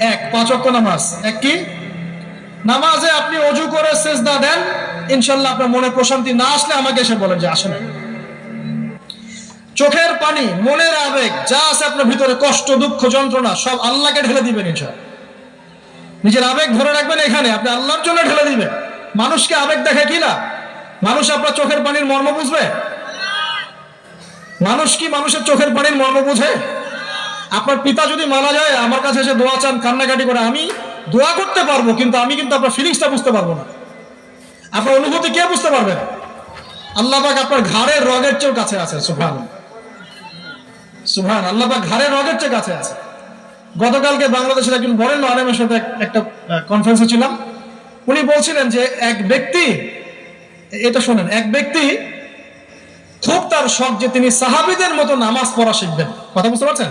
এক ওয়াক্ত নামাজ। এক কি? নামাজে আপনি অজু করে সেজদা দেন, ইনশাল্লাহ আপনার মনে প্রশান্তি না আসলে আমাকে এসে বলেন যে আসেন। চোখের পানি, মনের আবেগ, যা আছে আপনার ভিতরে, কষ্ট, দুঃখ, যন্ত্রণা, সব আল্লাহকে ঢেলে দিবেন ইনশাল্লাহ। নিজের আবেগ ধরে রাখবেন এখানে, আপনি আল্লাহর জন্য ঢেলে দিবেন। মানুষকে আবেগ দেখে কি না? মানুষ আপনার চোখের পানির মর্ম বুঝবে? মানুষ কি মানুষের চোখের পানির মর্ম বুঝে? আপনার পিতা যদি মারা যায়, আমার কাছে এসে দোয়া চান, কান্নাকাটি করে, আমি দোয়া করতে পারব, কিন্তু আমি কিন্তু আপনার ফিলিংসটা বুঝতে পারব না। আপনার অনুভূতি কে বুঝতে পারবেন আল্লাহ পাক আপনার ঘাড়ের রগের চেয়েও কাছে আছে সুভান সুভান আল্লাহ পাক ঘাড়ের রগের চেয়ে কাছে আছে। গতকালকে বাংলাদেশের একজন বরেণ্য আলেমের সাথে একটা কনফারেন্সে ছিলাম। উনি বলছিলেন যে, এক ব্যক্তি, এটা শোনেন, এক ব্যক্তি খুব তার শখ যে তিনি সাহাবিদের মতো নামাজ পড়া শিখবেন। কথা বুঝতে পারছেন?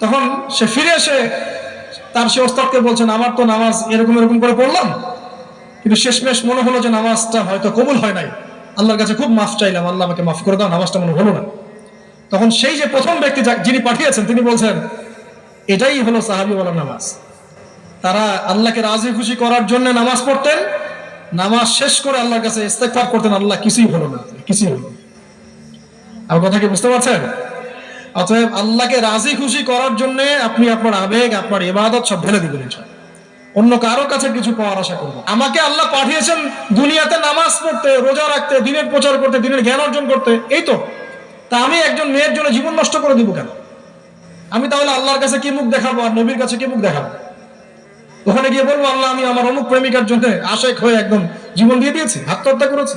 তখন সে ফিরে এসে তার সে ওস্তাদকে বলছেন আমার তো নামাজ এরকম এরকম করে পড়লাম। কিন্তু শেষমেশ মনে হলো যে নামাজটা হয়তো কবুল হয় নাই। আল্লাহর কাছে খুব মাফ চাইলাম, আল্লাহ আমাকে মাফ করে দাও, নামাজটা মনে হলো না। তখন সেই যে প্রথম ব্যক্তি যিনি পাঠিয়েছেন, তিনি বলছেন, এটাই হলো সাহাবিওয়ালা নামাজ। তারা আল্লাহকে রাজি খুশি করার জন্য নামাজ পড়তেন। নামাজ শেষ করে আল্লাহর কাছে ইস্তেগফার করতেন। আল্লাহ কিছুই হলো না, কিছুই হলো। আমার কথা কি বুঝতে পারছেন? অতএব আল্লাহকে রাজি খুশি করার জন্য আপনি আপনার আবেগ, আপনার ইবাদত সব ঢেলে দিবেন অন্য কারও কাছে কিছু পাওয়ার আশা করব আমাকে আল্লাহ পাঠিয়েছেন দুনিয়াতে নামাজ পড়তে, রোজা রাখতে, দিনের প্রচার করতে, দিনের জ্ঞান অর্জন করতে। এই তো। তা আমি একজন মেয়ের জন্য জীবন নষ্ট করে দিব কেন? আমি তাহলে আল্লাহর কাছে কি মুখ দেখাবো আর নবীর কাছে কি মুখ দেখাবো? ওখানে গিয়ে বলব, আল্লাহ, আমি আমার অমুক প্রেমিকার জন্য আশেক হয়ে একদম জীবন দিয়ে দিয়েছি আত্মহত্যা করেছি।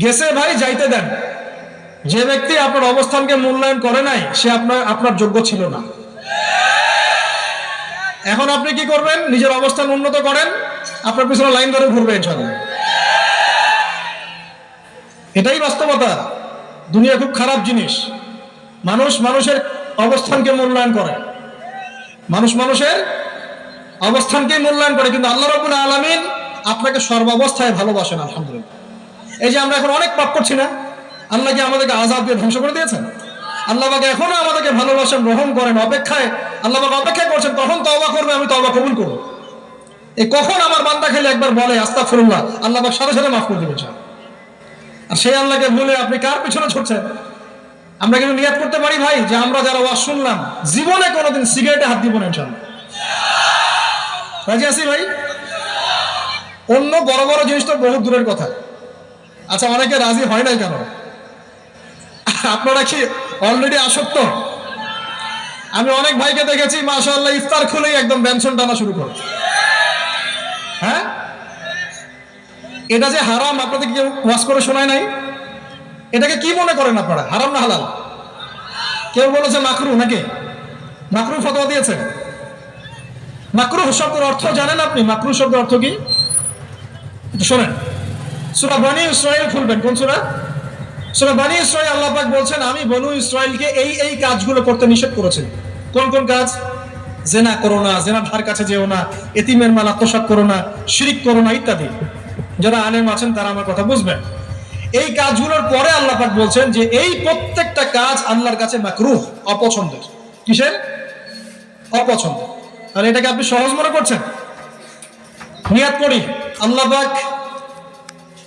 গেছে ভাই, যাইতে দেন। যে ব্যক্তি আপনার অবস্থানকে মূল্যায়ন করে নাই, সে আপনার আপনার যোগ্য ছিল না। এখন আপনি কি করবেন? নিজের অবস্থান উন্নত করেন, আপনার পিছনে লাইন ধরে ঘুরবে ইনশাআল্লাহ। এটাই বাস্তবতা। দুনিয়া খুব খারাপ জিনিস। মানুষ মানুষের অবস্থানকে মূল্যায়ন করে। মানুষ মানুষের অবস্থানকে মূল্যায়ন করে, কিন্তু আল্লাহ রবুল আলমিন আপনাকে সর্বাবস্থায় ভালোবাসেন, আলহামদুলিল্লাহ। এই যে আমরা এখন অনেক পাপ করছি না? আল্লাহ কি আমাদেরকে আজাদ দিয়ে ধ্বংস করে দিয়েছেন? আল্লাহ পাক এখনও আমাদেরকে ভালোবাসেন, গ্রহণ করেন, অপেক্ষায়, আল্লাহ পাক অপেক্ষা করছেন, কখন তওবা করবে, আমি তওবা কবুল করব। এই কখন আমার বান্দা খেলে একবার বলে, আস্তাগফিরুল্লাহ, আল্লাহ পাক সাথে সাথে মাফ করে দিবেন আর সেই আল্লাহকে ভুলে আপনি কার পিছনে ছুটছেন? আমরা কিন্তু নিয়াত করতে পারি ভাই, যে আমরা যারা ওয়াজ শুনলাম, জীবনে কোনোদিন সিগারেটে হাত দিব না, ইনশাআল্লাহ। রাজি ভাই? অন্য বড় বড় জিনিস তো বহু দূরের কথা। আচ্ছা অনেকে রাজি হয় নাই কেন? আপনারা কি অলরেডি আসক্ত? আমি অনেক ভাইকে দেখেছি, মাশাআল্লাহ, ইফতার খুলেই একদম ব্যঞ্জন টানা শুরু করে। হ্যাঁ? এটা যে হারাম, আপনাদের কেউ ওয়াজ করে শোনায় নাই? এটাকে কি মনে করেন আপনারা? হারাম না হালাল? কেউ বলেছে মাকরু নাকি? মাকরু ফতোয়া দিয়েছে? মাকরু শব্দের অর্থ জানেন আপনি? মাকরু শব্দের অর্থ কি? শোনেন। সুরা বানি ইসরায়েল খুলবেন, কোন সুরা? সুরা বানি ইসরায়েল আল্লাহ পাক বলছেন, আমি বনু ইসরায়েলকে এই এই কাজগুলো করতে নিষেধ করেছি। কোন কোন কাজ? জেনা করো না, জেনা ধার কাছে যেও না, এতিমের মাল আত্মসাত করো না, শিরিক করো না, ইত্যাদি। যারা আলেম আছেন, তারা আমার কথা বুঝবেন। এই কাজগুলোর পরে আল্লাহ পাক বলছেন যে, এই প্রত্যেকটা কাজ আল্লাহর কাছে মাকরুহ, অপছন্দের। কিসের? অপছন্দ তাহলে এটাকে আপনি সহজ মনে করছেন? নিয়াত করি। আল্লাহ পাক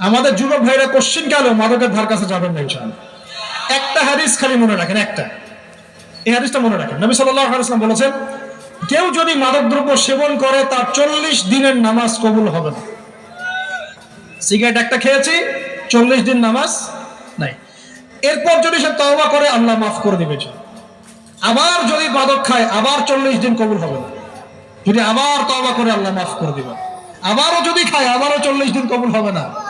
আমাদের যুবক ভাইরা কোশ্চিন কালেও মাদকের ধার কাছে যাবেন না ইনশাআল্লাহ? একটা হাদিস খালি মনে রাখেন, একটা। এই হাদিসটা মনে রাখেন। নবী সাল্লাল্লাহু বলেছেন, কেউ যদি মাদকদ্রব্য সেবন করে, তার চল্লিশ দিনের নামাজ কবুল হবে না। সিগারেট একটা খেয়েছি, চল্লিশ দিন নামাজ নাই। এরপর যদি সে তওবা করে, আল্লাহ মাফ করে দিবে আবার যদি মাদক খায়, আবার চল্লিশ দিন কবুল হবে না। যদি আবার তওবা করে, আল্লাহ মাফ করে দিবে। আবারও যদি খায়, আবারও চল্লিশ দিন কবুল হবে না।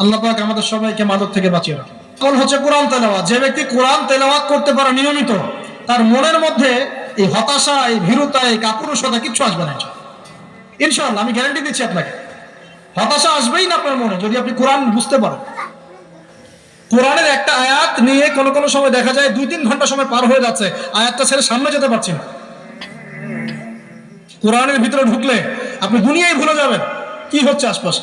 আল্লাহ পাক আমাদের সবাইকে মাদক থেকে বাঁচিয়ে রাখেন। কোন হচ্ছে কোরআন তেলাওয়াত। যে ব্যক্তি কোরআন তেলাওয়াত করতে পারে নিয়মিত, তার মনের মধ্যে এই হতাশা, এই ভীরুতা, এই কাপুরুষতা কিচ্ছু আসবে না ইনশাআল্লাহ। আমি গ্যারান্টি দিচ্ছি আপনাকে। হতাশা আসবেই না আপনার মনে, যদি আপনি কোরআন বুঝতে পারেন। কোরআনের একটা আয়াত নিয়ে কোন কোনো সময় দেখা যায়, দুই তিন ঘণ্টা সময় পার হয়ে যাচ্ছে, আয়াতটা ছেড়ে সামনে যেতে পারছি না। কোরআনের ভিতরে ঢুকলে আপনি দুনিয়ায় ভুলে যাবেন, কি হচ্ছে আশপাশে?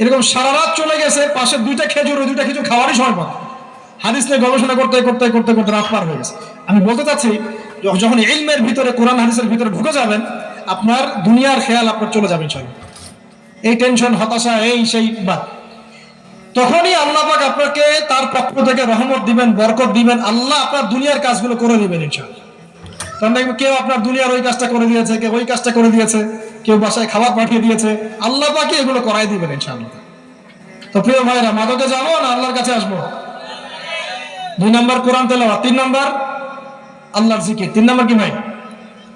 এরকম সারা রাত চলে গেছে, পাশে দুইটা খেজুর, ওই দুইটা খেজুর খাওয়ারই পান হাদিস নিয়ে গবেষণা করতে করতে করতে করতে রাত পার হয়ে গেছে। আমি বলতে চাচ্ছি যখন ইলমের ভিতরে, কোরআন হাদিসের ভিতরে ঢুকে যাবেন, আপনার দুনিয়ার খেয়াল আপনার চলে যাবেন সব এই টেনশন, হতাশা, এই সেই বাদ। তখনই আল্লাহ আপনাকে তার পক্ষ থেকে রহমত দিবেন, বরকত দিবেন, আল্লাহ আপনার দুনিয়ার কাজগুলো করে দিবেন ইনশাআল্লাহ। কারণ দেখবেন কেউ আপনার দুনিয়ার ওই কাজটা করে দিয়েছে, কেউ ওই কাজটা করে দিয়েছে। কেউ বাসায় খাবার পাঠিয়ে দিয়েছে, আল্লাহ পাকে এগুলো করাই দিবেন ইনশাআল্লাহ। তো প্রিয় ভাইরা, মাদকে যাব না আল্লাহর কাছে আসব? দুই নম্বর কোরআন তেলাওয়া তিন নম্বর আল্লাহর জিকির। তিন নম্বর কি ভাই?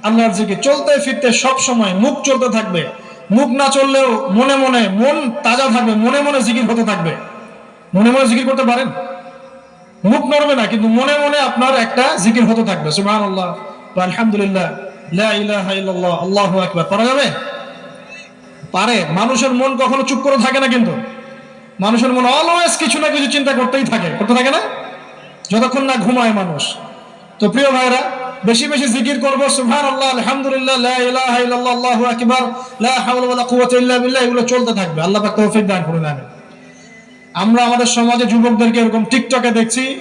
আল্লাহর জিকির। চলতে ফিরতে সব সময় মুখ চলতে থাকবে। মুখ না চললেও মনে মনে মন তাজা থাকবে, মনে মনে জিকির হতে থাকবে। মনে মনে জিকির করতে পারেন? মুখ নড়বে না, কিন্তু মনে মনে আপনার একটা জিকির হতে থাকবে। সুবহানাল্লাহ। বা আলহামদুলিল্লাহ। আল্লাহু আকবার। পারা যাবে? পারে। মানুষের মন কখনো চুপ করে থাকে না কিন্তু। মানুষের মন অলওয়েজ কিছু না কিছু চিন্তা করতেই থাকে। করতে থাকে না? যতক্ষণ না ঘুমায় মানুষ। তো প্রিয় ভাইরা বেশি বেশি জিকির করব। আল্লাহ এগুলো চলতে থাকবে। আল্লাহ আমরা আমাদের সমাজে যুবকদেরকে এরকম টিকটকে দেখছি।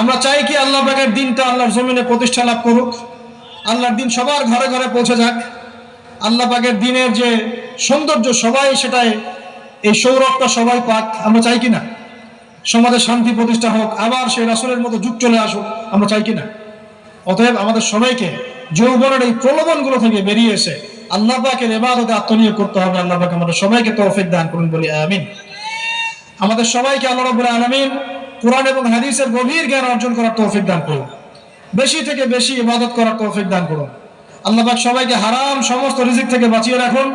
আমরা চাই কি আল্লাহ পাকের দিনটা আল্লাহর জমিনে প্রতিষ্ঠা লাভ করুক। আল্লাহর দিন সবার ঘরে ঘরে পৌঁছে যাক। আল্লাহ পাকের দিনের যে সৌন্দর্য সবাই সেটাই, এই সৌরভটা সবাই পাক, আমরা চাই কি না? সমাজে শান্তি প্রতিষ্ঠা হোক, আবার সেই রাসুলের মতো যুগ চলে আসুক, আমরা চাই কি না? অতএব আমাদের সবাইকে যৌবনের এই প্রলোভনগুলো থেকে বেরিয়ে এসে আল্লাহ পাকের এবাদতে আত্মনিয়োগ করতে হবে। আল্লাহ পাক আমাদের সবাইকে তৌফিক দান করুন বলি আমিন। আমাদের সবাইকে আল্লাহ রাব্বুল আলামিন কোরআন এবং হাদিসের গভীর জ্ঞান অর্জন করার তৌফিক দান করুন। বেশি থেকে বেশি ইবাদত করার তৌফিক দান করুন। আল্লাহ পাক সবাইকে হারাম সমস্ত রিজিক থেকে বাঁচিয়ে রাখুন।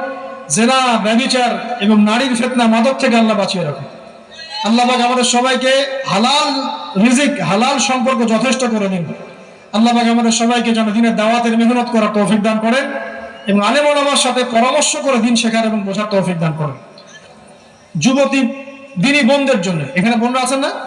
জেনা, ব্যভিচার এবং নারীর ফেতনা, মাদক থেকে আল্লাহ বাঁচিয়ে রাখুন। আল্লাহ পাক আমাদের সবাইকে হালাল রিজিক, হালাল সম্পর্ক যথেষ্ট করে নিন আল্লাহ পাক আমাদের সবাইকে যেন দিনের দাওয়াতের মেহনত করার তৌফিক দান করেন এবং আলেম ওলামার সাথে পরামর্শ করে দিন শেখার এবং বোঝার তৌফিক দান করেন। যুবতী, দিনী বোনদের জন্য। এখানে বোনরা আছেন না?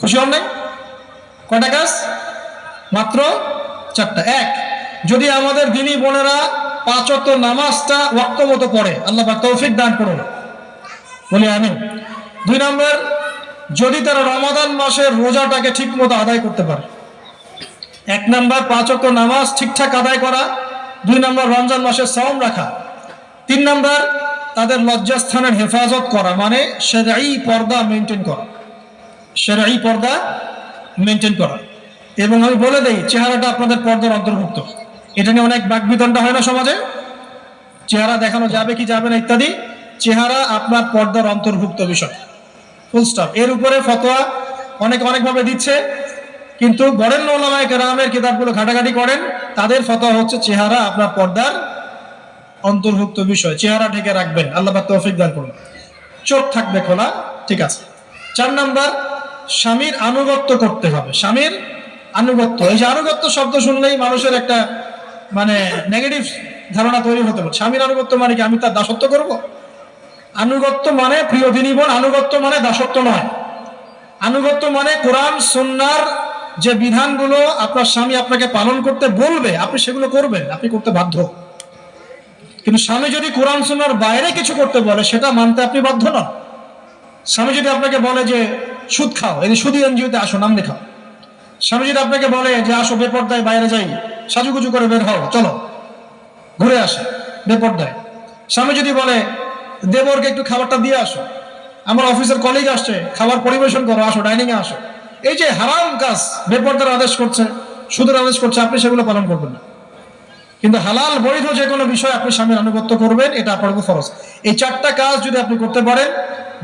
খুশি হন নাই? কয়টা কাজ মাত্র চারটা। এক, যদি আমাদের দিনী বোনেরা পাঁচত্ব নামাজটা ওয়াক্ত মতো পড়ে, আল্লাহ তৌফিক দান করুন। বলি আমি দুই নম্বর, যদি তারা রমাদান মাসের রোজাটাকে ঠিক মতো আদায় করতে পারে। এক নম্বর পাঁচক্য নামাজ ঠিকঠাক আদায় করা। দুই নম্বর, রমজান মাসের সওম রাখা। তিন নম্বর, তাদের লজ্জাস্থানের হেফাজত করা মানে সেরাই পর্দা মেনটেন করা। সেরাই পর্দা মেনটেন করা। এবং আমি বলে দেই, চেহারাটা আপনাদের পর্দার অন্তর্ভুক্ত। এটা নিয়ে অনেক বাকবিতণ্ডা হয় না সমাজে? চেহারা দেখানো যাবে কি যাবে না ইত্যাদি? চেহারা আপনার পর্দার অন্তর্ভুক্ত বিষয়। ফুল স্টপ এর উপরে ফতোয়া অনেক অনেকভাবে দিচ্ছে। কিন্তু বরেণ্য ওলামায় কেরামের কিতাবগুলো ঘাটাঘাটি করেন, তাদের ফতোয়া হচ্ছে চেহারা আপনার পর্দার অন্তর্ভুক্ত বিষয়। চেহারা ঢেকে রাখবেন। আল্লাহ তৌফিক দান করুন। চোখ থাকবে খোলা, ঠিক আছে। চার নাম্বার স্বামীর আনুগত্য করতে হবে। স্বামীর আনুগত্য। এই যে আনুগত্য শব্দ শুনলেই মানুষের একটা মানে নেগেটিভ ধারণা তৈরি হতে পারে। স্বামীর আনুগত্য মানে কি? আমি তার দাসত্ব করব? আনুগত্য মানে প্রিয় দিনীবন আনুগত্য মানে দাসত্ব নয়। আনুগত্য মানে কোরআন সন্ন্যার যে বিধানগুলো আপনার স্বামী আপনাকে পালন করতে বলবে, আপনি সেগুলো করবেন, আপনি করতে বাধ্য। কিন্তু স্বামী যদি কোরআন, সুন্নার বাইরে কিছু করতে বলে, সেটা মানতে আপনি বাধ্য নন। স্বামী যদি আপনাকে বলে যে সুদ খাও এই সুদী এনজিওতে আসো, নাম লেখাও। স্বামী যদি আপনাকে বলে যে, আসো বেপর্দায় বাইরে যাই, সাজুগুজু করে বের হও, চলো। ঘুরে আসে, বেপর্দায়। স্বামী যদি বলে, দেবরকে একটু খাবারটা দিয়ে আসো। আমার অফিসের কলিগ আসছে, খাবার পরিবেশন করো, আসো ডাইনিং এ আসো। এই যে হারাম কাজ, বেপর্দার আদেশ করছে, সুদের আদেশ করছে, আপনি সেগুলো পালন করবেন না। কিন্তু হালাল বৈধ যে কোনো বিষয় আপনি স্বামীর আনুগত্য করবেন, এটা আপনার ফরজ। এই চারটা কাজ যদি আপনি করতে পারেন,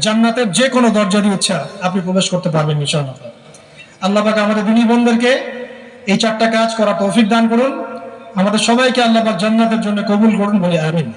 জান্নাতের যে কোনো দরজা দিয়ে ইচ্ছা আপনি প্রবেশ করতে পারবেন ইনশাআল্লাহ। আল্লাহ পাক আমাদের দিনী বোনদেরকে এই চারটা কাজ করা তৌফিক দান করুন। আমাদের সবাইকে আল্লাহ পাক জান্নাতের জন্য কবুল করুন বলে, আমিন।